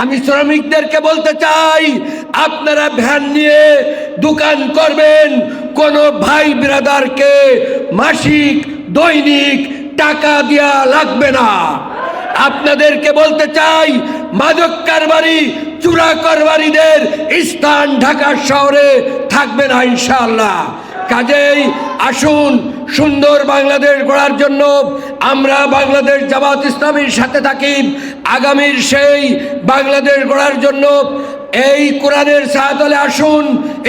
আমি শ্রমিকদেরকে বলতে চাই, আপনারা ভ্যান নিয়ে দোকান করবেন, কোন ভাই ব্রাদারকে মাসিক, দৈনিক টাকা দেওয়া লাগবে না। আপনাদেরকে বলতে চাই, মাদক কারবারি চূড়া কারবারিদের স্থান ঢাকা শহরে থাকবে না ইনশাআল্লাহ। কাজেই আসুন, সুন্দর বাংলাদেশ গড়ার জন্য আমরা বাংলাদেশ জামাত ইসলামীর সাথে থাকি। আগামীর সেই বাংলাদেশ গড়ার জন্য এই কোরআনের সাহাতলে আসুন,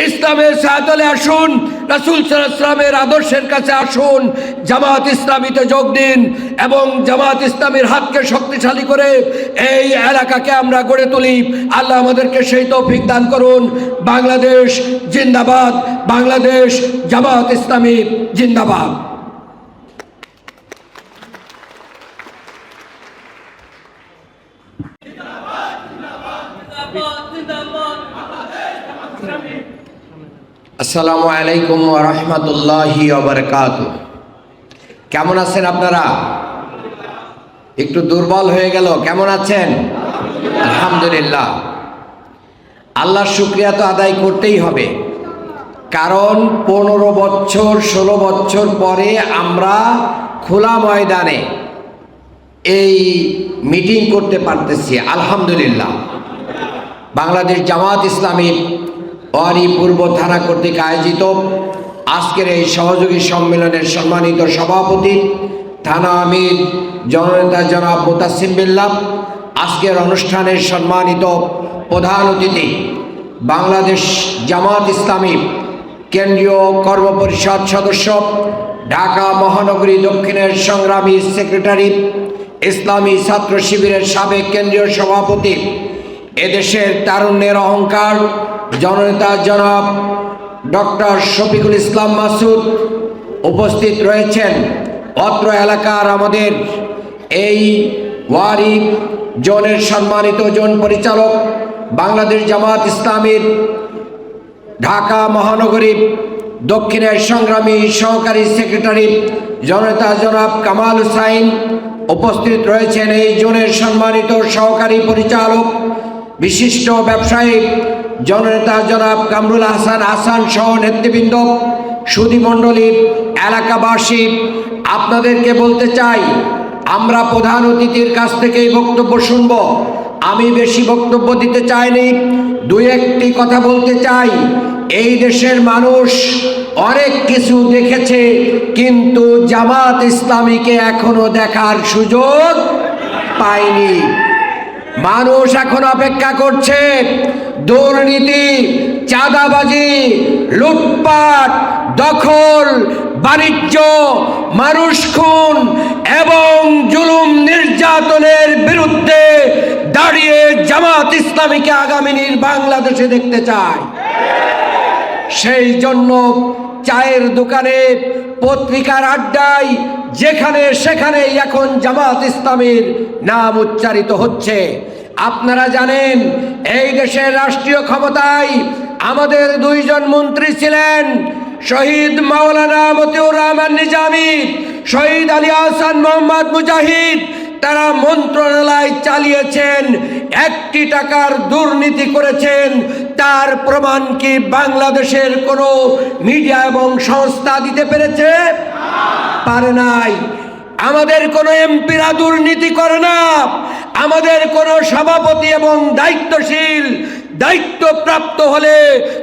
ইসলামের সাহাতলে আসুন, রাসুল সাল্লামের আদর্শের কাছে আসুন, জামাত ইসলামীতে যোগ দিন এবং জামাত ইসলামের হাতকে শক্তিশালী করে এই এলাকাকে আমরা গড়ে তুলি। আল্লাহ আমাদেরকে সেই তৌফিক দান করুন। বাংলাদেশ জিন্দাবাদ, বাংলাদেশ জামাত ইসলামী জিন্দাবাদ। আসসালামু আলাইকুম রহমতুল্লাহি ওবরকাত কেমন আছেন আপনারা? একটু দুর্বল হয়ে গেল, কেমন আছেন? আলহামদুলিল্লাহ। আল্লাহর শুক্রিয়া তো আদায় করতেই হবে। কারণ পনেরো বছর, ষোলো বছর পরে আমরা খোলা ময়দানে এই মিটিং করতে পারতেছি, আলহামদুলিল্লাহ। বাংলাদেশ জামাত ইসলামী অরি পূর্ব থানা কর্তৃক আয়োজিত আজকের এই সহযোগী সম্মেলনের সম্মানিত সভাপতি থানা আমির জননেতা জনাব মোতাসিম বিল্লাহ। আজকের অনুষ্ঠানের সম্মানিত প্রধান অতিথি বাংলাদেশ জামাত ইসলামী কেন্দ্রীয় কর্মপরিষদ সদস্য, ঢাকা মহানগরী দক্ষিণের সংগ্রামী সেক্রেটারি, ইসলামী ছাত্র শিবিরের সাবেক কেন্দ্রীয় সভাপতি, এদেশের তারুণ্যের অহংকার জননেতা জনাব ডক্টর শফিকুল ইসলাম মাসুদ উপস্থিত রয়েছেন। অত্র এলাকার আমাদের এই ওয়ারি জোনের সম্মানিত জোন পরিচালক বাংলাদেশ জামাত ইসলামীর ঢাকা মহানগরী দক্ষিণের সংগ্রামী সহকারী সেক্রেটারি জনতা জনাব কামাল হুসাইন উপস্থিত রয়েছেন। এই জোনের সম্মানিত সহকারী পরিচালক, বিশিষ্ট ব্যবসায়ী জননেতা জনাব কামরুল হাসান হাসান সহ নেতৃবৃন্দ সুধীমণ্ডলী এলাকাবাসী, আপনাদেরকে বলতে চাই, আমরা প্রধান অতিথির কাছ থেকেই বক্তব্য শুনব। আমি বেশি বক্তব্য দিতে চাইনি, দুই একটি কথা বলতে চাই। এই দেশের মানুষ অনেক কিছু দেখেছে, কিন্তু জামাত ইসলামীকে এখনও দেখার সুযোগ পায়নি। মানুষ এখন অপেক্ষা করছে দুর্নীতি, চাঁদাবাজি, লুটপাট, দখল, বাণিজ্য মানুষ খুন এবং জুলুম নির্যাতনের বিরুদ্ধে দাঁড়িয়ে জামাত ইসলামীকে আগামী বাংলাদেশে দেখতে চায়। সেই জন্য চায়ের দোকানে, পত্রিকার আড্ডায়, যেখানে সেখানে এখন জামাত ইসলামীর নাম উচ্চারিত হচ্ছে। আপনারা জানেন, এই দেশের রাষ্ট্রীয় ক্ষমতায় আমাদের দুইজন মন্ত্রী ছিলেন শহীদ মাওলানা মতিউর রহমান নিজামী, শহীদ আলী আহসান মোহাম্মদ মুজাহিদ। তারা মন্ত্রণালয় চালিয়েছেন, একটি টাকার দুর্নীতি করেছেন। তার প্রমাণ কি বাংলাদেশের কোনো মিডিয়া এবং সংস্থা দিতে পেরেছে? পারে নাই। আমাদের কোনো এমপিরা দুর্নীতি করে না। আমাদের কোনো সভাপতি এবং দায়িত্বশীল দায়িত্বপ্রাপ্ত হলে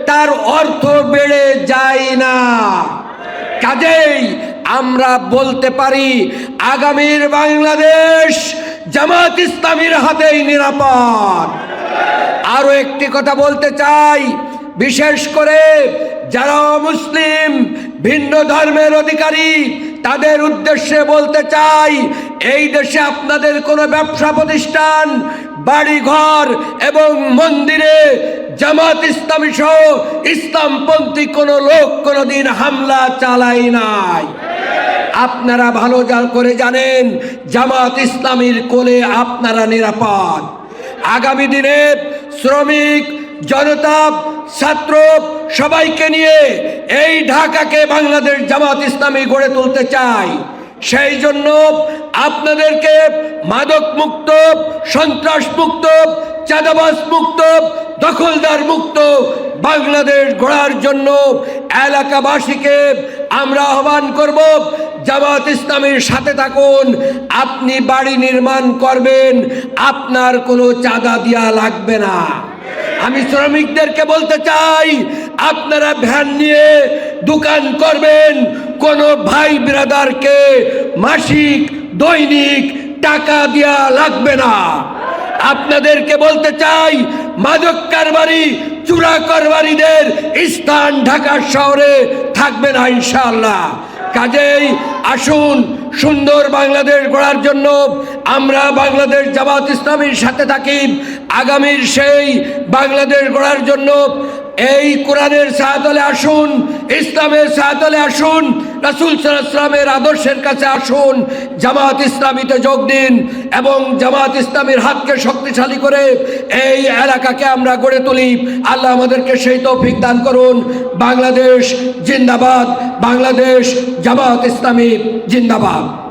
তার অর্থ বেড়ে যায় না। কাজেই আমরা বলতে পারি, আগামীর বাংলাদেশ জামাত ইসলামীর হাতেই নিরাপদ। আরও একটি কথা বলতে চাই, বিশেষ করে যারা মুসলিম ভিন্ন ধর্মের অধিকারী, তাদের উদ্দেশ্যে বলতে চাই এই দেশে আপনাদের কোনো ব্যবসা প্রতিষ্ঠান, বাড়িঘর এবং মন্দিরে জামাত ইসলামী সহ ইসলামপন্থী কোনো লোক কোনোদিন হামলা চালাই নাই। আপনারা ভালো জাল করে জানেন, জামাত ইসলামীর কোলে আপনারা নিরাপদ। আগামী দিনে শ্রমিক, জনতা, ছাত্র সবাইকে নিয়ে এই ঢাকাকে বাংলাদেশ জামাত ইসলামী গড়ে তুলতে চাই সেই জন্য আপনাদেরকে মাদক মুক্ত সন্ত্রাস মুক্ত চাঁদাবাস মুক্ত দখলদার মুক্ত বাংলাদেশ গড়ার জন্য এলাকাবাসীকে আমরা আহ্বান করব, জামাত ইসলামের সাথে থাকুন, আপনি বাড়ি নির্মাণ করবেন, আপনার কোনো চাঁদা দেওয়া লাগবে না। আমি শ্রমিকদেরকে বলতে চাই, আপনারা ভ্যান নিয়ে দোকান করবেন কোন ভাই ব্রাদারকে মাসিক, দৈনিক টাকা দেওয়া লাগবে না। আপনাদেরকে বলতে চাই, মাদক কারবারি চূড়া কারবারিদের স্থান ঢাকা শহরে থাকবে না ইনশাআল্লাহ। কাজেই আসুন সুন্দর বাংলাদেশ গড়ার জন্য আমরা বাংলাদেশ জামাত ইসলামীর সাথে থাকি। আগামীর সেই বাংলাদেশ গড়ার জন্য এই কোরআনের সাহাতলে আসুন, ইসলামের সাহাতলে আসুন, রাসুল সাল্লামের আদর্শের কাছে আসুন, জামাত ইসলামীতে যোগ দিন এবং জামাত ইসলামীর হাতকে শক্তিশালী করে এই এলাকাকে আমরা গড়ে তুলি। আল্লাহ আমাদেরকে সেই তৌফিক দান করুন। বাংলাদেশ জিন্দাবাদ, বাংলাদেশ জামাত ইসলামী জিন্দাবাদ।